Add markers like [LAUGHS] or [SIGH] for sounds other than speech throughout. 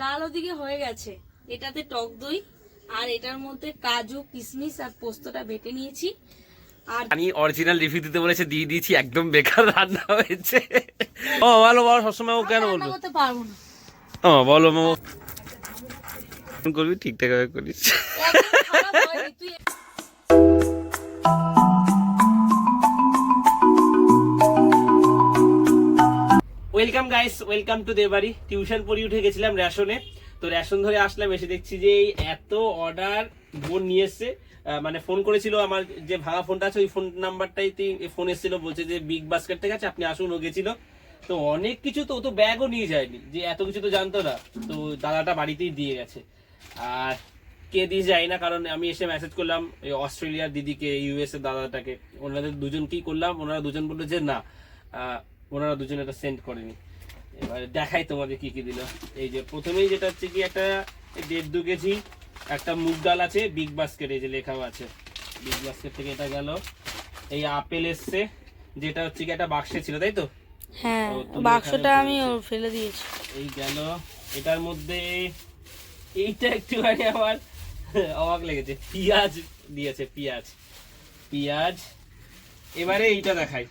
ডাল ওদিকে হয়ে গেছে। এটাতে টক দই আর এটার মধ্যে কাজু কিশমিশ আর পোস্তটা বেটে নিয়েছি। আর আমি অরিজিনাল রিভিউ দিতে বলেছে দিয়ে দিয়েছি একদম বেকার রান্না হয়েছে। ও ভালো বলো সবসময় ও কেন বলব? করতে পারব না। ও বলো মামা করবি ঠিকঠাক ভাবে করিস। তুই ওয়েলকাম গাইস ওয়েলকাম টু দেবাড়ি টিউশন পড়ি উঠে গেছিলাম রেশনে। তো রেশন ধরে আসলাম, এসে দেখছি যে এত অর্ডার বোন নিয়ে এসছে। মানে ফোন করেছিল আমার যে ভাঙা ফোনটা আছে, ওই ফোন নাম্বারটাই ফোন এসেছিল, বলছে যে বিগ বাস্কেট থেকে আছে, আপনি আসুন, ও গেছিল। তো অনেক কিছু তো তো ব্যাগও নিয়ে যায়নি, যে এত কিছু তো জানতো না। তো দাদাটা বাড়িতেই দিয়ে গেছে। আর কে দিয়ে যায় না, কারণ আমি এসে মেসেজ করলাম, এই অস্ট্রেলিয়ার দিদিকে ইউএস এর দাদাটাকে। ওনাদের দুজনকেই করলাম, ওনারা দুজন বলল যে না। ওনারা দুজন এটা সেন্ড করেনি। এবার দেখাই তোমাদের কি কি দিল। এই যে প্রথমেই যেটা হচ্ছে কি একটা দেড় দু কেজি একটা মুগ ডাল আছে বিগ বাস্কেট এই যে লেখাও আছে। বিগ বাস্কেট থেকে এটা গেল। এই আপেল এসছে যেটা হচ্ছে কি একটা বাক্সে ছিল তাই তো? হ্যাঁ বাক্সটা আমি ফেলে দিয়েছি। এই গেল। এটার মধ্যে এইটা একটুখানি আমার অবাক লেগেছে। পেঁয়াজ দিয়েছে পেঁয়াজ। পেঁয়াজ। এবারে এইটা দেখাই।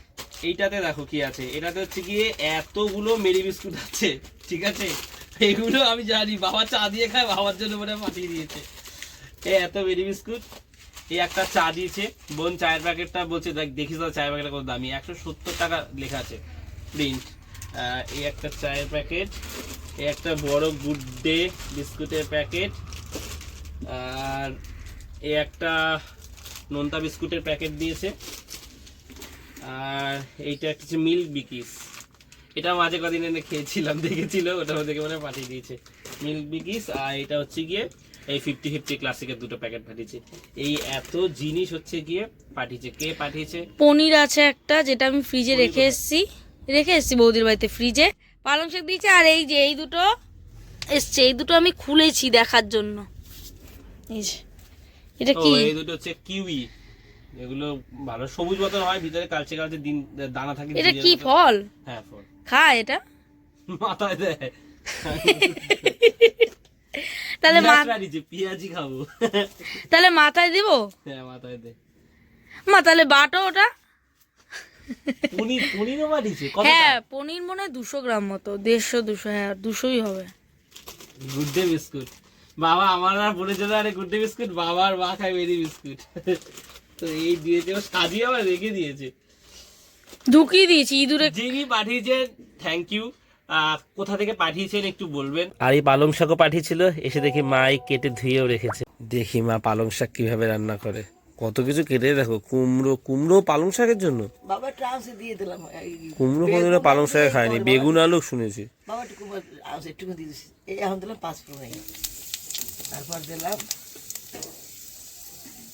এইটাতে দেখো কি আছে। এটাতে হচ্ছে গিয়ে এতগুলো মেরি বিস্কুট আছে, ঠিক আছে? এগুলো আমি জানি, বাবা চা দিয়ে খায়, বাবার জন্য মনে পাঠিয়ে দিয়েছে। এ, এত মেরি বিস্কুট। এই একটা চা দিয়েছে। বোন, চায়ের প্যাকেটটা বলছে, দেখ, দেখিস তো চায়ের প্যাকেটটা কত দামি। একশো সত্তর টাকা লেখা আছে প্রিন্ট এই একটা চায়ের প্যাকেট এই একটা বড় গুড ডে বিস্কুটের প্যাকেট, আর এই একটা নোনতা বিস্কুটের প্যাকেট দিয়েছে। আর এইটা একটা মিল্ক বিকিস এটা মাঝে কদিন এনে খেয়েছিলাম দেখেছিল ওটা দেখে মানে পাঠিয়ে দিয়েছে। মিল্ক বিকিস আর এটা হচ্ছে গিয়ে এই ফিফটি ফিফটি ক্লাসিকের দুটো প্যাকেট পাঠিয়েছে। এই এত জিনিস হচ্ছে গিয়ে পাঠিয়েছে। কে পাঠিয়েছে? পনির আছে একটা যেটা আমি ফ্রিজে রেখে এসেছি। রেখে এসেছি বৌদির বাড়িতে ফ্রিজে পালং শাক দিয়েছে আর এই যে এই দুটো এসছে। এই দুটো আমি খুলেছি দেখার জন্য। এই যে এটা কি? এই দুটো হচ্ছে কিউই। এগুলো ভালো। সবুজ মতন হয় ভিতরে কালচে কালচে দিন দানা থাকে এটা কি ফল? হ্যাঁ ফল। খায় এটা। মাথায় দেয় তাহলে পেঁয়াজ খাব। তাহলে মাথায় দিব? হ্যাঁ মাথায় দে। মা তাহলে বাটো ওটা। পনির পনিরও বাড়িছে হ্যাঁ পনির মনে হয় দুশো গ্রাম মতো দেড়শো দুশো হ্যাঁ দুশোই হবে। Good Day biscuit. বাবা আমার আর বলেছিল আরে গুড ডে বিস্কুট বাবার মা খায় মেরি বিস্কুট। তো এই দিয়েছে ও সাজিয়ে আবার রেখে দিয়েছে। ঢুকিয়ে দিয়েছি ইঁদুরে যিনি পাঠিয়েছেন থ্যাংক ইউ কোথা থেকে পাঠিয়েছেন একটু বলবেন? আর এই পালং শাকও পাঠিয়েছিল এসে দেখি মা কেটে ধুয়েও রেখেছে। দেখি মা পালং শাক কীভাবে রান্না করে। কত কিছু কেটে দেখো কুমড়ো কুমড়ো পালং শাকের জন্য? বাবা ট্রান্সে দিয়ে দিলাম। কুমড়ো কোনোদিনও পালং শাকে খায়নি বেগুন আলু শুনেছি। বাবা একটু একটু দিয়ে দিছি এই এখন দিলাম পাঁচ ফোড়ন। তারপর দিলাম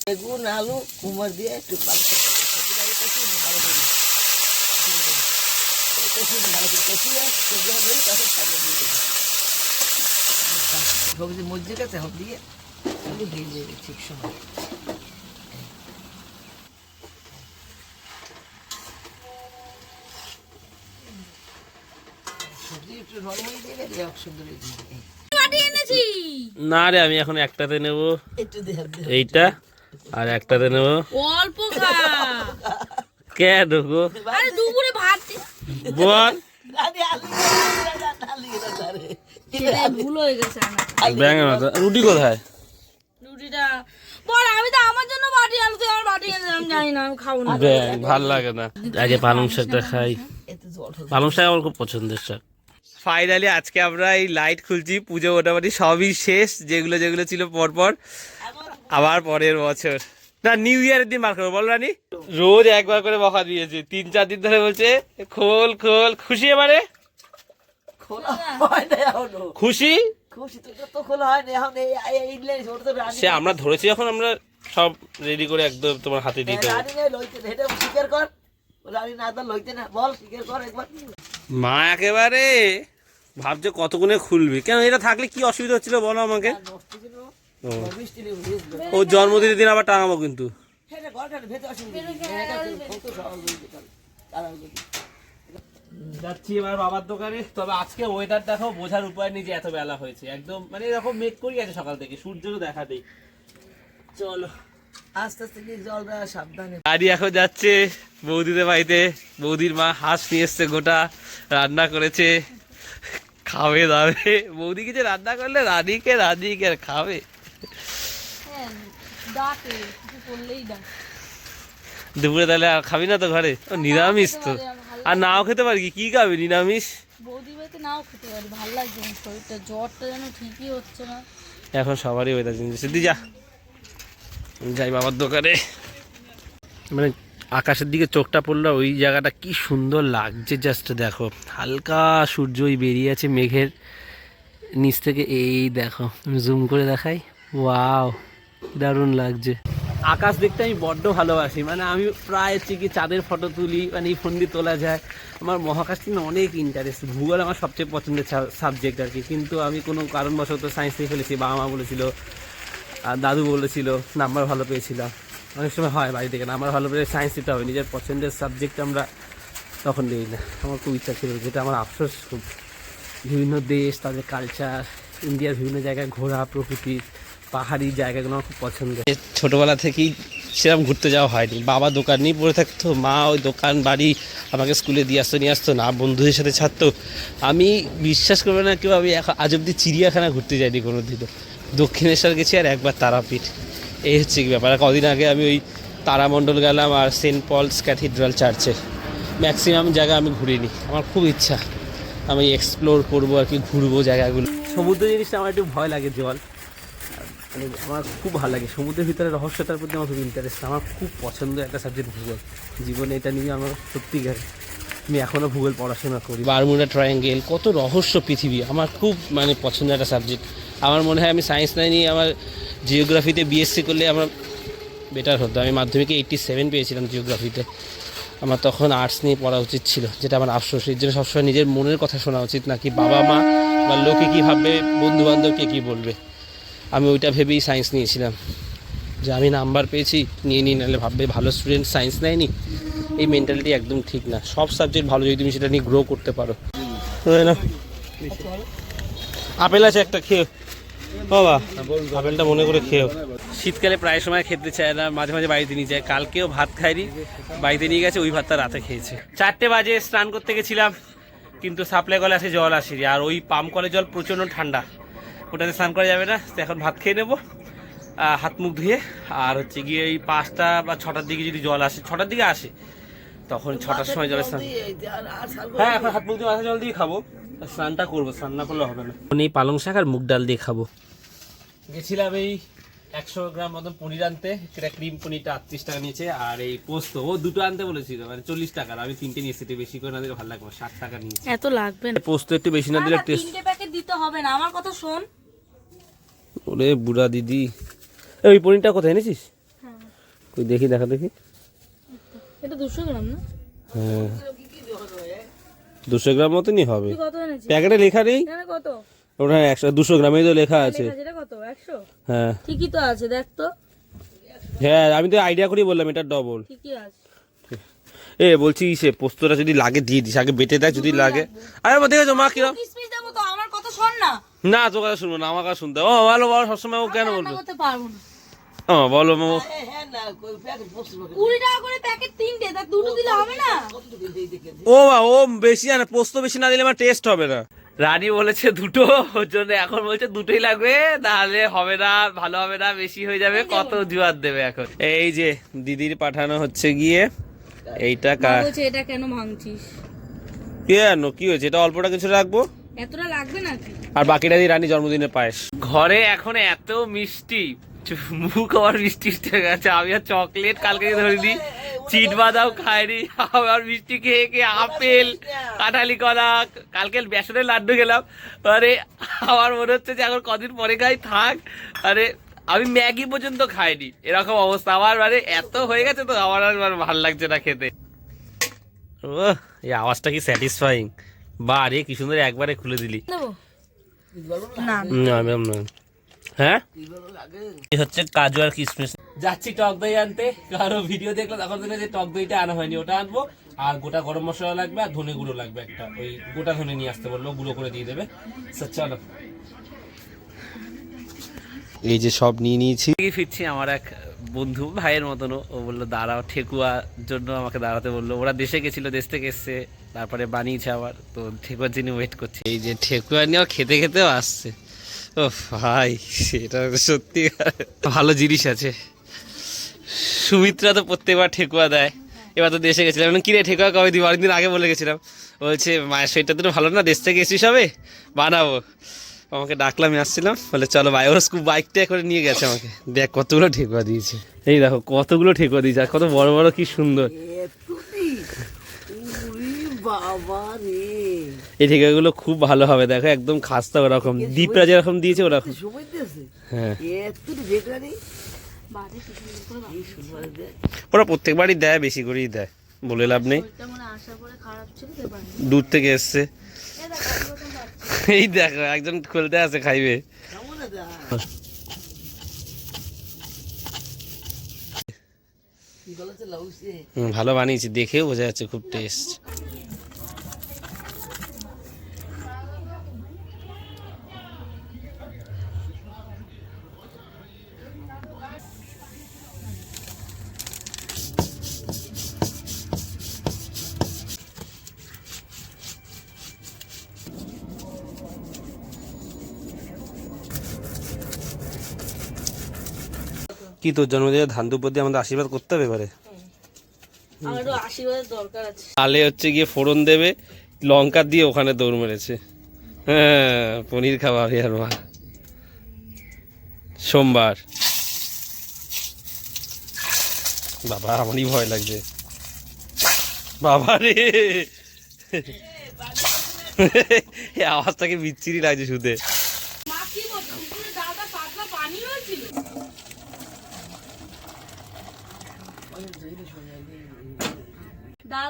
বেগুন আলু কুমার দিয়ে একটু ভালো করে কষি লাগে কষি নিই ভালো করে ভালো করে কষিয়ে সবজি হবে তারপর সাজিয়ে দিয়ে দেবো। সবজি মজে গেছে সব দিয়ে ঠিক সময়। না রে আমি এখন একটাতে নেব। একটু এইটা? আর একটাতে নেব। অল্প খা। কেন গো? আরে দুপুরে ভাত বল। হয়ে রুটি কোথায়? রুটিটা বল আমি তো আমার জন্য বাটি আনতে তুই আমার বাটি আমি জানি না আমি খাব না। ভালো লাগে না। আগে পালং শাকটা খাই। পালং শাক আমার খুব পছন্দের শাক। ফাইনালি আজকে আমরা এই লাইট খুলছি পুজো মোটামুটি সবই শেষ যেগুলো যেগুলো ছিল পরপর। আবার পরের বছর। না নিউ ইয়ারের দিন বার করব বল রানি। রোজ একবার করে বকা দিয়েছে তিন চার দিন ধরে বলছে খোল খোল খুশি এবারে? খোলা হয় না এখনও। খুশি? সে আমরা ধরেছি যখন আমরা সব রেডি করে একদম তোমার হাতে দিয়ে দেবো লইতে না, স্বীকার কর। রানি না তো লইতে না বল স্বীকার কর একবার। মা একেবারে ভাবছে কতগুণে খুলবি? কেন এটা থাকলে কি অসুবিধা হচ্ছিল বলো আমাকে? ও। জন্মদিনের দিন আবার টাঙাবো কিন্তু। হয়ে যাচ্ছি এবার বাবার দোকানে। তবে আজকে ওয়েদার দেখো বোঝার উপায় নেই যে এত বেলা হয়েছে। একদম মানে এরকম মেঘ করি আছে সকাল থেকে সূর্যেরও দেখা নেই। চলো। আস্তে আস্তে গিয়ে জল দেওয়া সাবধানে। গাড়ি এখন যাচ্ছে বৌদিদের বাড়িতে। বৌদির মা হাঁস নিয়ে এসছে গোটা রান্না করেছে। খাবে দাবে। বৌদিকে যে রান্না করলে রানীকে রানীকে আর খাবে। হ্যাঁ দুপুরে তাহলে আর খাবি না তো ঘরে? ও, নিরামিষ তো। আর নাও খেতে পারি কি? খাবি নিরামিষ? নাও খেতে পারি ভালো লাগছে শরীরটা জ্বরটা যেন ঠিকই হচ্ছে না। এখন সবারই ওয়েদার চেঞ্জ সিদ্ধি যা। যাই বাবার দোকানে। মানে আকাশের দিকে চোখটা পড়ল ওই জায়গাটা কি সুন্দর লাগছে জাস্ট দেখো। হালকা সূর্য ওই বেরিয়ে আছে মেঘের নিচ থেকে। এই দেখো জুম করে দেখাই। ওয়াও দারুণ লাগছে। আকাশ দেখতে আমি বড্ড ভালোবাসি মানে আমি প্রায় হচ্ছে কি চাঁদের ফটো তুলি মানে এই ফোন দিয়ে তোলা যায়। আমার মহাকাশ নিয়ে অনেক ইন্টারেস্ট ভূগোল আমার সবচেয়ে পছন্দের সাবজেক্ট আর কি। কিন্তু আমি কোনো কারণবশত সায়েন্স নিয়ে ফেলেছি, বাবা মা বলেছিল, আর দাদু বলেছিল নাম্বার ভালো পেয়েছিলাম। অনেক সময় হয় বাড়ি থেকে নাম্বার ভালো পেয়ে সায়েন্স দিতে হবে, নিজের পছন্দের সাবজেক্ট আমরা তখন দিই না। আমার খুব ইচ্ছা ছিল, যেটা আমার আফসোস খুব। বিভিন্ন দেশ, তাদের কালচার ইন্ডিয়ার বিভিন্ন জায়গায় ঘোরা প্রকৃতি পাহাড়ি জায়গাগুলো আমার খুব পছন্দ ছোটোবেলা থেকেই সেরকম ঘুরতে যাওয়া হয়নি। বাবা দোকান নিয়ে পড়ে থাকতো মা ওই দোকান বাড়ি আমাকে স্কুলে দিয়ে আসতো নিয়ে আসতো না বন্ধুদের সাথে ছাড়তো। আমি বিশ্বাস করবে না কেউ আমি এখন আজ অব্দি চিড়িয়াখানা ঘুরতে যাইনি কোনো দিনও দক্ষিণেশ্বর গেছি আর একবার তারাপীঠ। এই হচ্ছে কি ব্যাপার। কদিন আগে আমি ওই তারামণ্ডল গেলাম আর সেন্ট পলস ক্যাথিড্রাল চার্চে। ম্যাক্সিমাম জায়গা আমি ঘুরিনি। আমার খুব ইচ্ছা। আমি এক্সপ্লোর করব আর কি ঘুরবো জায়গাগুলো। সমুদ্র জিনিসটা আমার একটু ভয় লাগে জল। মানে আমার খুব ভালো লাগে। সমুদ্রের ভিতরে রহস্যটার প্রতি আমার খুব ইন্টারেস্ট আমার খুব পছন্দ একটা সাবজেক্ট ভূগোল। জীবনে এটা নিয়ে আমার সত্যিকার আমি এখনও ভূগোল পড়াশোনা করি। বারমুডা ট্রায়াঙ্গেল, কত রহস্য পৃথিবী। আমার খুব মানে পছন্দের একটা সাবজেক্ট আমার মনে হয় আমি সায়েন্স নাই নিয়ে আমার জিওগ্রাফিতে বিএসসি করলে আমার বেটার হতো। আমি মাধ্যমিকে এইটটি সেভেন পেয়েছিলাম জিওগ্রাফিতে আমার তখন আর্টস নিয়ে পড়া উচিত ছিল, যেটা আমার আফসোস। এর জন্য সবসময় নিজের মনের কথা শোনা উচিত নাকি বাবা মা বা লোকে কী ভাববে বন্ধু বান্ধবকে কী বলবে। আমি ওইটা ভেবেই সায়েন্স নিয়েছিলাম। যে আমি নাম্বার পেয়েছি, নিয়ে নিই, নাহলে ভাববে ভালো স্টুডেন্ট সায়েন্স নেয়নি। এই মেন্টালিটি একদম ঠিক না। সব সাবজেক্ট ভালো, যদি তুমি সেটা নিয়ে গ্রো করতে পারো। না আপেল আছে একটা, খেয়ে বাবা, আপেলটা মনে করে খেয়েও শীতকালে প্রায় সময় খেতে চায় না, মাঝে মাঝে বাড়িতে নিয়ে যায়। কালকেও ভাত খাইনি, বাড়িতে নিয়ে গেছে, ওই ভাতটা রাতে খেয়েছে। চারটে বাজে স্নান করতে গেছিলাম, কিন্তু সাপ্লাই কলে আসে জল আসেনি। আর ওই পাম্প কলের জল প্রচণ্ড ঠান্ডা। ওটাতে স্নান করা যাবে না তো এখন ভাত খেয়ে নেব। হাত মুখ ধুয়ে আর হচ্ছে গিয়ে এই পাঁচটা বা ছটার দিকে যদি জল আসে ছটার দিকে আসে তখন ছটার সময় জলে স্নান। হ্যাঁ এখন হাত মুখ দিয়ে মাথা জল দিয়ে খাব স্নানটা করব স্নান না করলে হবে না। এই পালং শাক আর মুগ ডাল দিয়ে খাব। গেছিলাম এই একশো গ্রাম মতন পনির আনতে সেটা ক্রিম পনিরটা আটত্রিশ টাকা নিয়েছে আর এই পোস্ত ও দুটো আনতে বলেছিল মানে চল্লিশ টাকার আমি তিনটে নিয়েছি একটু বেশি করে না দিলে ভালো লাগবে ষাট টাকা নিয়েছি। এত লাগবে না। পোস্ত একটু বেশি না দিলে টেস্ট তিনটে প্যাকেট দিতে হবে না আমার কথা শোন। ওরে বুড়া দিদি। ওই পনিরটা কোথায় এনেছিস? কই দেখি দেখা দেখি। এটা দুশো গ্রাম না? হ্যাঁ। দুশো গ্রাম মতনই হবে। তুই প্যাকেটে লেখা নেই? কত? ওটা একশো দুশো গ্রামেই তো লেখা আছে। হ্যাঁ। ঠিকই তো আছে দেখ তো। হ্যাঁ আমি তো আইডিয়া করেই বললাম এটা ডবল ঠিকই আছে। এ বলছি সে পোস্তটা যদি লাগে দিয়ে দিস। আগে বেটে দেখ যদি লাগে। আরে দেখেছ মা কিরম? কিসমিস দেবো তো? আমার কথা শোন না। না তোর কথা শুনব না আমার কথা শুনতে। ও ভালো বলো সবসময় ও কেন বলব? করতে পারব না। ও বলো মা ও- না না? দেখে ও মা ও বেশি জানে পোস্ত বেশি না দিলে আমার টেস্ট হবে না। রানী বলেছে দুটো ওর জন্য এখন বলছে দুটোই লাগবে তাহলে হবে না ভালো হবে না বেশি হয়ে যাবে কত জুয়ার দেবে এখন? এই যে দিদির পাঠানো হচ্ছে গিয়ে এইটা কার? এটা কেন ভাঙছিস? কেন? কি হয়েছে? এটা অল্পটা কিছু রাখব? এতটা লাগবে নাকি? আর বাকিটা দিয়ে রানী জন্মদিনের পায়েস। ঘরে এখন এত মিষ্টি মুখ আমার মিষ্টি গেছে। আমি আর চকলেট কালকে ধরিনি চিট বাদাম খাইনি আবার মিষ্টি খেয়ে খেয়ে আপেল কাঁঠালি কলা কালকে বেসনের লাড্ডু খেলাম। আরে আমার মনে হচ্ছে যে এখন কদিন পরে খাই থাক। আরে আমি ম্যাগি পর্যন্ত খাইনি এরকম অবস্থা। আমার মানে এত হয়ে গেছে তো আমার আর মানে ভালো লাগছে না খেতে। ও এই আওয়াজটা কি স্যাটিসফাইং বা রে কি সুন্দর একবারে খুলে দিলি। না না। ম্যাম না। হ্যাঁ? এই হচ্ছে কাজু আর কিশমিশ যাচ্ছি টক দই আনতে। কারও ভিডিও দেখল তখন দেখল যে টক দইটা আনা হয়নি ওটা আনব। আর গোটা গরম মশলা লাগবে আর ধনে গুঁড়ো লাগবে একটা। ওই গোটা ধনে নিয়ে আসতে বলল গুঁড়ো করে দিয়ে দেবে। চলো। এই যে সব নিয়ে নিয়েছি। ফিরছি আমার এক বন্ধু ভাইয়ের মতনও ও বলল দাঁড়াও ঠেকুয়ার জন্য আমাকে দাঁড়াতে বলল। ওরা দেশে গেছিল দেশ থেকে এসছে তারপরে বানিয়েছে আবার। তো ঠেকুয়ার জন্য ওয়েট করছে। এই যে ঠেকুয়া নিয়েও খেতে খেতেও আসছে। ও ভাই সেটা সত্যি। ভালো জিনিস আছে। সুমিত্রা তো প্রত্যেকবার ঠেকুয়া দেয়। এবার তো দেশে গেছিলাম। আমি, কিরে ঠেকুয়া কবে দিব অনেকদিন আগে বলে গেছিলাম। বলছে মায়ের শরীরটা তো ভালো না? দেশ থেকে এসিস হবে বানাবো। আমাকে ডাকলাম আমি আসছিলাম। বলে চলো ভাই ওরা স্কুল বাইকটা করে নিয়ে গেছে আমাকে। দেখ কতগুলো ঠেকুয়া দিয়েছে। এই দেখো কতগুলো ঠেকুয়া দিয়েছে আর কত বড় বড় কি সুন্দর। এই ঠেকুয়াগুলো খুব ভালো হবে দেখো একদম খাস্তা ওরকম। দীপরা যেরকম দিয়েছে ওরকম। হ্যাঁ। ওরা প্রত্যেকবারই দেয় বেশি করেই দেয় বলে লাভ নেই। দূর থেকে এসছে। [LAUGHS] এই দেখো একজন খুলতে আছে খাইবে। ভালো বানিয়েছি দেখেও বোঝা যাচ্ছে খুব টেস্ট কি তোর জন্মদিনে ধান দুপুর দিয়ে আমাদের আশীর্বাদ করতে হবে এবারে? আমার একটু আশীর্বাদের দরকার আছে। আলে হচ্ছে গিয়ে ফোড়ন দেবে লঙ্কা দিয়ে ওখানে দৌড় মেরেছে। হ্যাঁ পনির খাওয়াবে আর মা। সোমবার। বাবা আমারই ভয় লাগছে। বাবা রে! এই আওয়াজটাকে বিচ্ছিরি লাগছে শুধু মা কি বলছো দুপুরে ডালটা পাতলা পানি হয়েছিল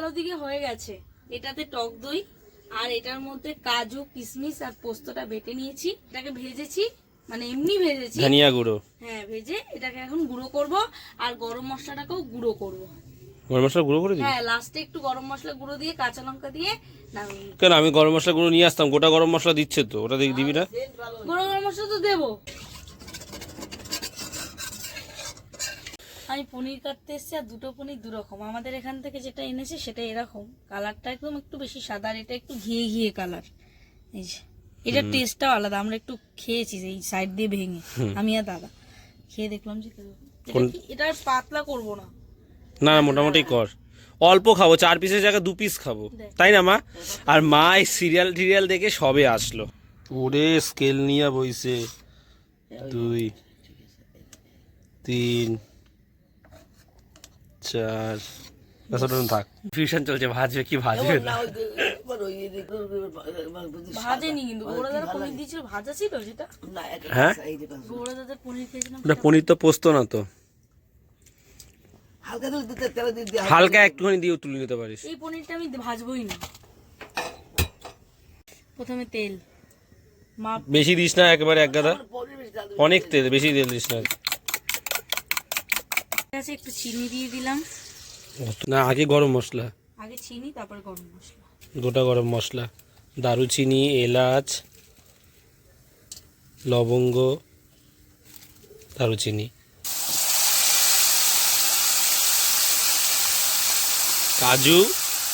ডাল ওদিকে হয়ে গেছে। এটাতে টক দই আর এটার মধ্যে কাজু কিশমিশ আর পোস্তটা বেটে নিয়েছি। এটাকে ভেজেছি মানে এমনি ভেজেছি। ধনিয়া গুঁড়ো। হ্যাঁ ভেজে এটাকে এখন গুঁড়ো করব আর গরম মশলাটাকেও গুঁড়ো করব। গরম মশলা গুঁড়ো করে দিই হ্যাঁ লাস্টে একটু গরম মশলা গুঁড়ো দিয়ে কাঁচা লঙ্কা দিয়ে নামিয়ে কেন আমি গরম মশলা গুঁড়ো নিয়ে আসতাম গোটা গরম মশলা দিচ্ছে তো ওটা দিবি না? গরম মশলা তো দেবো। আমি পনির কাটতে এসেছি আর দুটো পনির দুরকম। আমাদের এখান থেকে যেটা এনেছে সেটা এরকম। কালারটা একদম একটু বেশি সাদা আর এটা একটু ঘিয়ে ঘিয়ে কালার। এই যে এটার টেস্টটাও আলাদা। আমরা একটু খেয়েছি এই সাইড দিয়ে ভেঙে। আমি আর দাদা। খেয়ে দেখলাম যে এটা আর পাতলা করব না। না না মোটামুটি কর। অল্প খাব চার পিসের জায়গায় দু পিস খাব। তাই না মা? আর মা এই সিরিয়াল টিরিয়াল দেখে সবে আসলো। ওরে স্কেল নিয়ে বইছে। দুই তিন চার আচ্ছা, থাক টিউশন চলছে ভাজবে কি ভাজবে? ভাজেনি কিন্তু পনির দিয়েছিল? ভাজা ছিল যেটা হ্যাঁ? পনির পনির তো পোস্ত না তো। হালকা একটুখানি দিয়ে তুলে নিতে পারিস। এই পনিরটা আমি ভাজবই না। প্রথমে তেল। বেশি দিস না একেবারে এক গাদা। অনেক তেল বেশি তেল দিস না। আছে একটু চিনি দিয়ে দিলাম। না আগে গরম মশলা। আগে চিনি তারপর গরম মশলা। গোটা গরম মশলা। দারুচিনি এলাচ লবঙ্গ দারুচিনি। কাজু।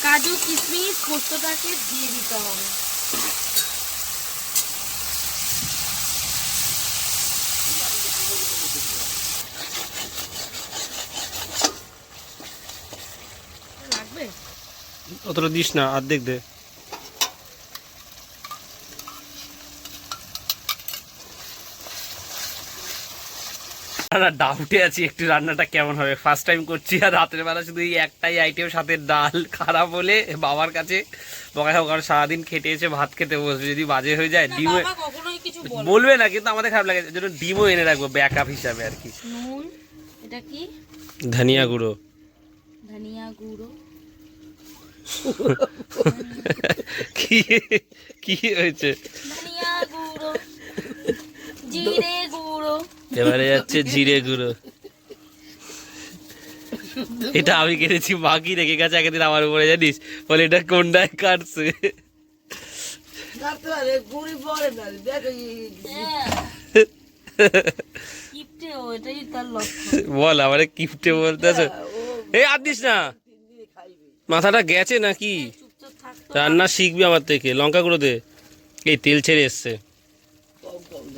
কাজু কিশমিশ পোস্তটাকে দিয়ে দিতে হবে। অতটা দিস না অর্ধেক দে। না ডাউটে আছি একটু রান্নাটা কেমন হবে? ফার্স্ট টাইম করছি আর রাতের বেলা শুধু এই একটাই আইটেম সাথে ডাল খারাপ হলে বাবার কাছে। বকা খাব কারণ সারাদিন খেটে এসে ভাত খেতে বসবে যদি বাজে হয়ে যায় বলে বলবে না। কিন্তু আমাদের খারাপ লাগে জন্য ডিমও এনে রাখব ব্যাকআপ হিসাবে আর কি। এটা কি? ধনিয়া গুঁড়ো। ধনিয়া গুঁড়ো। [LAUGHS] কি কি হয়েছে? জিরে গুঁড়ো। এবারে যাচ্ছে জিরে গুঁড়ো। এটা আমি কেটেছি বাকি রেখে গেছে একদিন আমার উপরে জানিস? বলে এটা কোনটায় কাটছে? বল আমার কিপটে বলতেছে। এই আর দিস না। মাথাটা গেছে নাকি? রান্না শিখবি আমার থেকে লঙ্কা গুঁড়ো দে। এই তেল ছেড়ে এসছে।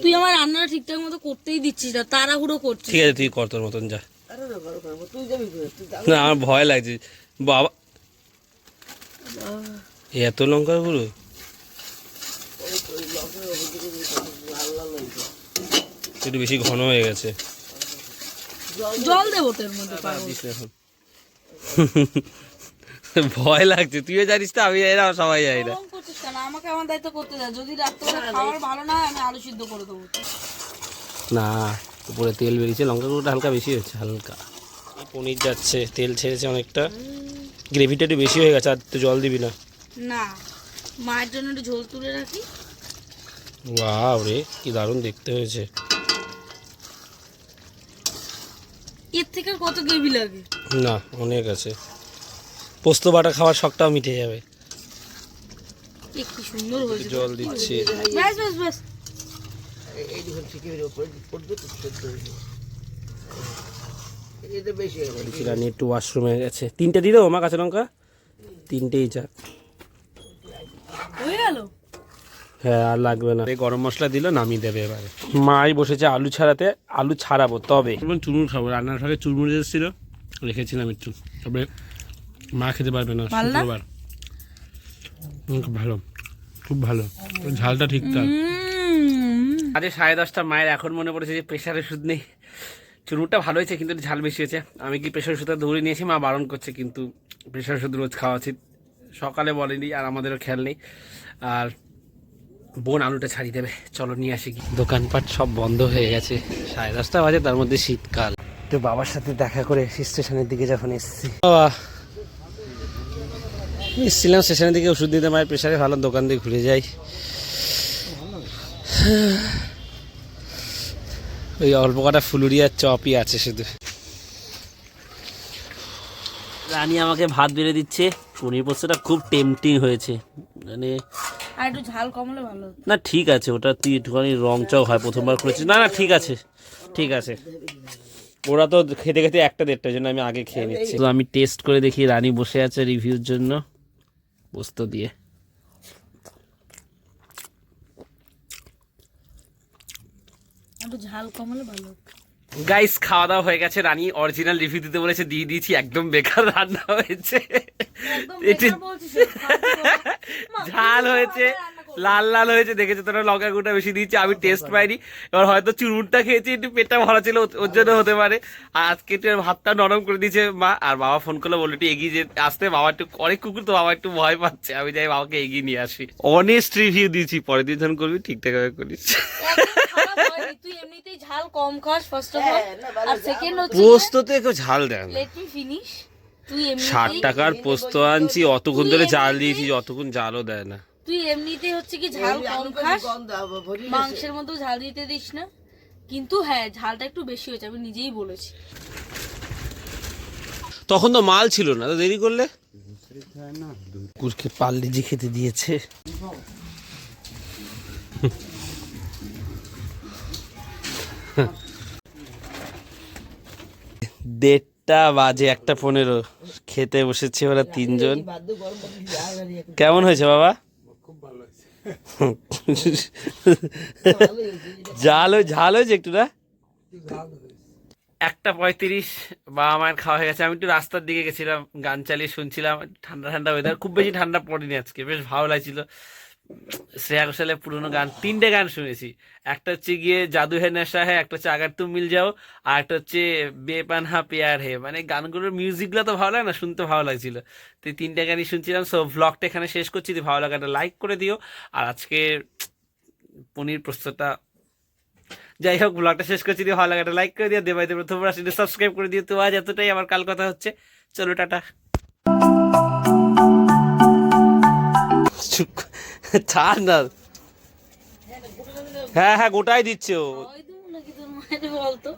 তুই আমার রান্নাটা ঠিকঠাক মতো করতেই দিচ্ছিস না তাড়াহুড়ো করছিস। ঠিক আছে তুই কর তোর মতন যা। না আমার ভয় লাগছে। বাবা। এত লঙ্কা গুঁড়ো? একটু বেশি ঘন হয়ে গেছে। জল দেবো তোর মধ্যে। এখন। ভয় লাগছে। তুইও জানিস তো আমি জানি না সবাই জানি না। আমাকে আমার দায়িত্ব করতে যদি রাত্রে খাবার ভালো না আমি আলু সিদ্ধ করে দেবো। না উপরে তেল বেরিয়েছে লঙ্কা গুঁড়োটা হালকা বেশি হচ্ছে হালকা। পনির যাচ্ছে তেল ছেড়েছে অনেকটা। গ্রেভিটা একটু বেশি হয়ে গেছে আর তো জল দিবি না। না মায়ের জন্য একটু ঝোল তুলে রাখি। বাহ রে কি দারুণ দেখতে হয়েছে। এর থেকে কত গ্রেভি লাগে? না অনেক আছে। পোস্ত বাটা খাওয়ার শখটাও মিটে যাবে। জল দিচ্ছি। রানি একটু ওয়াশরুমে গেছে। তিনটে দিয়ে দেবো মা কাঁচা লঙ্কা? তিনটেই যাক। হ্যাঁ আর লাগবে না। গরম মশলা দিল নামিয়ে দেবে এবারে। মাই বসেছে আলু ছাড়াতে আলু ছাড়াবো তবে। চুরমুর খাব। রান্নার ফাঁকে চুরমুর এসেছিল রেখেছিলাম একটু। তবে মা খেতে পারবে না শুক্রবার। খুব ভালো খুব ভালো। ঝালটা ঠিকঠাক আজ সাড়ে দশটা মায়ের এখন মনে পড়েছে যে প্রেশার ওষুধ নেই। চুরমুরটা ভালো হয়েছে কিন্তু ঝাল বেশি হয়েছে। আমি কি প্রেশার ওষুধটা ধরে নিয়েছি মা বারণ করছে কিন্তু প্রেশার ওষুধ রোজ খাওয়া উচিত। সকালে বলেনি আর আমাদেরও খেয়াল নেই। আর বোন আলুটা ছাড়িয়ে দেবে। চলো নিয়ে আসি। কি দোকানপাট সব বন্ধ হয়ে গেছে। সাড়ে দশটা বাজে তার মধ্যে শীতকাল। তো বাবার সাথে দেখা করে স্টেশনের দিকে যখন এসেছি। বাবা এসেছিলাম স্টেশনের দিকে ওষুধ দিতে মায়ের প্রেশারে ভালো দোকান দিয়ে ঘুরে যাই। ওই অল্প কটা ফুলুরিয়ার চপই আছে শুধু। রানী আমাকে ভাত বেড়ে দিচ্ছে পনির পোস্তটা খুব টেম্পটিং হয়েছে। মানে আর একটু ঝাল কমলে ভালো না ঠিক আছে ওটা তুই একটুখানি রং চাও হয় প্রথমবার করেছিস। না না ঠিক আছে ঠিক আছে। ওরা তো খেতে খেতে একটা দেড়টার জন্য আমি আগে খেয়ে নিচ্ছি। তো আমি টেস্ট করে দেখি রানী বসে আছে রিভিউর জন্য। পোস্ত দিয়ে। ঝাল কমলে ভালো গাইস খাওয়া দাওয়া হয়ে গেছে। রানী অরিজিনাল রিভিউ দিতে বলেছে দিয়ে দিয়েছি একদম বেকার রান্না হয়েছে। [LAUGHS] ঝাল হয়েছে। লাল লাল হয়েছে দেখেছ তোরা লঙ্কা গুঁটা বেশি দিয়েছি আমি টেস্ট পাইনি। এবার হয়তো চুরমুরটা খেয়েছি একটু পেটটা ভরা ছিল ওর- জন্য হতে পারে। আর আজকে একটু ভাতটা নরম করে দিয়েছে মা আর বাবা ফোন করলে বলল একটু এগিয়ে যে আসতে বাবা একটু অনেক কুকুর তো বাবা একটু ভয় পাচ্ছে আমি যাই বাবাকে এগিয়ে নিয়ে আসি। অনেস্ট রিভিউ দিয়েছি পরের দিন যখন করবি ঠিকঠাক ভাবে করিস। তুই এমনিতেই ঝাল কম খাস ফার্স্ট অফ অল আর সেকেন্ড হচ্ছে পোস্ততে কেউ ঝাল দেয় না। লেট মি ফিনিশ তুই ষাট টাকার পোস্ত আনছি অতক্ষণ ধরে জাল দিয়েছি অতক্ষণ জালও দেয় না। তুই এমনিতেই হচ্ছে কি ঝাল কম খাস? মাংসের মধ্যেও ঝাল দিতে দিস না। কিন্তু হ্যাঁ ঝালটা একটু বেশি হয়েছে আমি নিজেই বলেছি। তখন তো মাল ছিল না তো দেরি করলে? কুরকে পাল্লিজি খেতে দিয়েছে। দেড়টা বাজে একটা পনেরো। খেতে বসেছে ওরা তিনজন। কেমন হয়েছে বাবা? হয়ে- ঝাল হয়েছে একটু, না? একটা পঁয়ত্রিশ বাবা মায়ের খাওয়া হয়ে গেছে। আমি একটু রাস্তার দিকে গেছিলাম, গান চালিয়ে শুনছিলাম। ঠান্ডা ঠান্ডা ওয়েদার খুব বেশি ঠান্ডা পড়েনি আজকে, বেশ ভালো লাগছিল। শ্রেয়া ঘোষালের পুরোনো গান, তিনটে গান শুনেছি। একটা হচ্ছে গিয়ে জাদু হে নেশা হে, একটা হচ্ছে আগার তুম মিল যাও আর একটা হচ্ছে বেপান হা পেয়ার হে মানে গানগুলোর মিউজিকগুলো তো ভালো লাগে না, শুনতে ভালো লাগছিল। তো এই তিনটে গানই শুনছিলাম সো ভ্লগটা এখানে শেষ করছি। যদি ভালো লাগাটা লাইক করে দিও। আর আজকে পনির প্রস্তুতটা, যাই হোক ব্লগটা শেষ করছি। দিয়ে ভালো লাগাটা লাইক করে দিও। দেবাইতে প্রথম আসলে সাবস্ক্রাইব করে দিও। তো আজ এতটাই। আমার কাল কথা হচ্ছে। চলো, টাটা। [LAUGHS] চুপ না। হ্যাঁ হ্যাঁ গোটাই দিচ্ছে ও। বলতো?